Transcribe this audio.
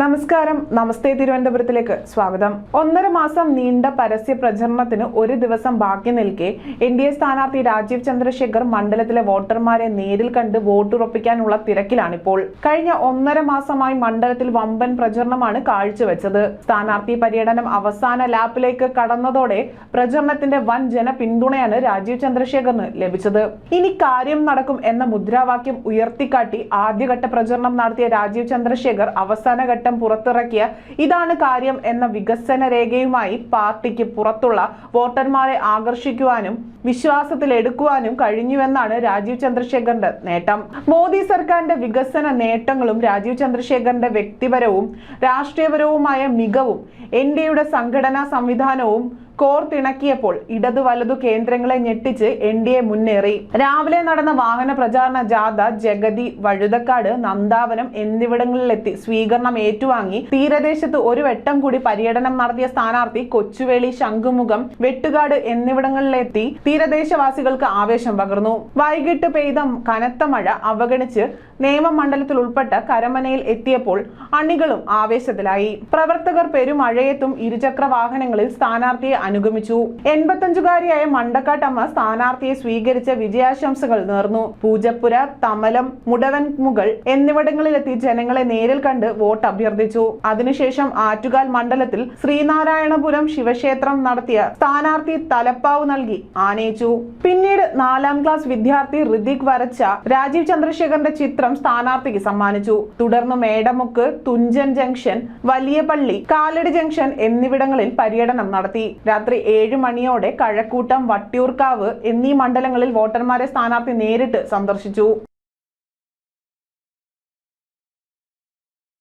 നമസ്കാരം. നമസ്തേ തിരുവനന്തപുരത്തിലേക്ക് സ്വാഗതം. ഒന്നര മാസം നീണ്ട പരസ്യ പ്രചരണത്തിന് ഒരു ദിവസം ബാക്കി നിൽക്കെ എൻ ഡി എ സ്ഥാനാർത്ഥി രാജീവ് ചന്ദ്രശേഖർ മണ്ഡലത്തിലെ വോട്ടർമാരെ നേരിൽ കണ്ട് വോട്ടുറപ്പിക്കാനുള്ള തിരക്കിലാണിപ്പോൾ. കഴിഞ്ഞ ഒന്നര മാസമായി മണ്ഡലത്തിൽ വമ്പൻ പ്രചരണമാണ് കാഴ്ചവെച്ചത്. സ്ഥാനാർത്ഥി പര്യടനം അവസാന ലാപ്പിലേക്ക് കടന്നതോടെ പ്രചരണത്തിന്റെ വൻ ജന പിന്തുണയാണ് രാജീവ് ചന്ദ്രശേഖറിന് ലഭിച്ചത്. ഇനി കാര്യം നടക്കും എന്ന മുദ്രാവാക്യം ഉയർത്തിക്കാട്ടി ആദ്യഘട്ട പ്രചരണം നടത്തിയ രാജീവ് ചന്ദ്രശേഖർ അവസാന ഘട്ടം പുറത്തിറക്കിയ ഇതാണ് കാര്യം എന്ന വികസന രേഖയുമായി പാർട്ടിക്ക് പുറത്തുള്ള വോട്ടർമാരെ ആകർഷിക്കുവാനും വിശ്വാസത്തിലെടുക്കുവാനും കഴിഞ്ഞുവെന്നാണ് രാജീവ് ചന്ദ്രശേഖറിന്റെ നേട്ടം. മോദി സർക്കാരിന്റെ വികസന നേട്ടങ്ങളും രാജീവ് ചന്ദ്രശേഖറിന്റെ വ്യക്തിപരവും രാഷ്ട്രീയപരവുമായ മികവും എൻ ഡിയുടെ സംഘടനാ സംവിധാനവും കോർത്തിണക്കിയപ്പോൾ ഇടതു വലതു കേന്ദ്രങ്ങളെ ഞെട്ടിച്ച് എൻ ഡി എ മുന്നേറി. രാവിലെ നടന്ന വാഹന പ്രചാരണ ജാഥ ജഗതി വഴുതക്കാട് നന്ദാവനം എന്നിവിടങ്ങളിലെത്തി സ്വീകരണം ഏറ്റുവാങ്ങി. തീരദേശത്ത് ഒരു വട്ടം കൂടി പര്യടനം നടത്തിയ സ്ഥാനാർത്ഥി കൊച്ചുവേളി ശംഖുമുഖം വെട്ടുകാട് എന്നിവിടങ്ങളിലെത്തി തീരദേശവാസികൾക്ക് ആവേശം പകർന്നു. വൈകിട്ട് പെയ്ത കനത്ത മഴ അവഗണിച്ച് നിയമമണ്ഡലത്തിൽ ഉൾപ്പെട്ട കരമനയിൽ എത്തിയപ്പോൾ അണികളും ആവേശത്തിലായി. പ്രവർത്തകർ പെരുമഴയത്തും ഇരുചക്ര വാഹനങ്ങളിൽ സ്ഥാനാർത്ഥിയെ അനുഗമിച്ചു. എൺപത്തഞ്ചുകാരിയായ മണ്ടക്കാട്ടമ്മ സ്ഥാനാർത്ഥിയെ സ്വീകരിച്ച വിജയാശംസകൾ നേർന്നു. പൂജപ്പുര തമലം മുടവൻമുകൾ എന്നിവിടങ്ങളിലെത്തി ജനങ്ങളെ നേരിൽ കണ്ട് വോട്ട് അഭ്യർത്ഥിച്ചു. അതിനുശേഷം ആറ്റുകാൽ മണ്ഡലത്തിൽ ശ്രീനാരായണപുരം ശിവക്ഷേത്രം നടത്തിയ സ്ഥാനാർത്ഥി തലപ്പാവ് നൽകി ആനയിച്ചു. പിന്നീട് നാലാം ക്ലാസ് വിദ്യാർത്ഥി ഋതിക് വരച്ച രാജീവ് ചന്ദ്രശേഖരന്റെ ചിത്രം സ്ഥാനാർത്ഥിക്ക് സമ്മാനിച്ചു. തുടർന്ന് മേടമുക്ക് തുഞ്ചൻ ജംഗ്ഷൻ വലിയ പള്ളി കാലടി ജംഗ്ഷൻ എന്നിവിടങ്ങളിൽ പര്യടനം നടത്തി. രാത്രി ഏഴ് മണിയോടെ കഴക്കൂട്ടം വട്ടിയൂർക്കാവ് എന്നീ മണ്ഡലങ്ങളിൽ വോട്ടർമാരെ സ്ഥാനാർത്ഥി നേരിട്ട് സന്ദർശിച്ചു.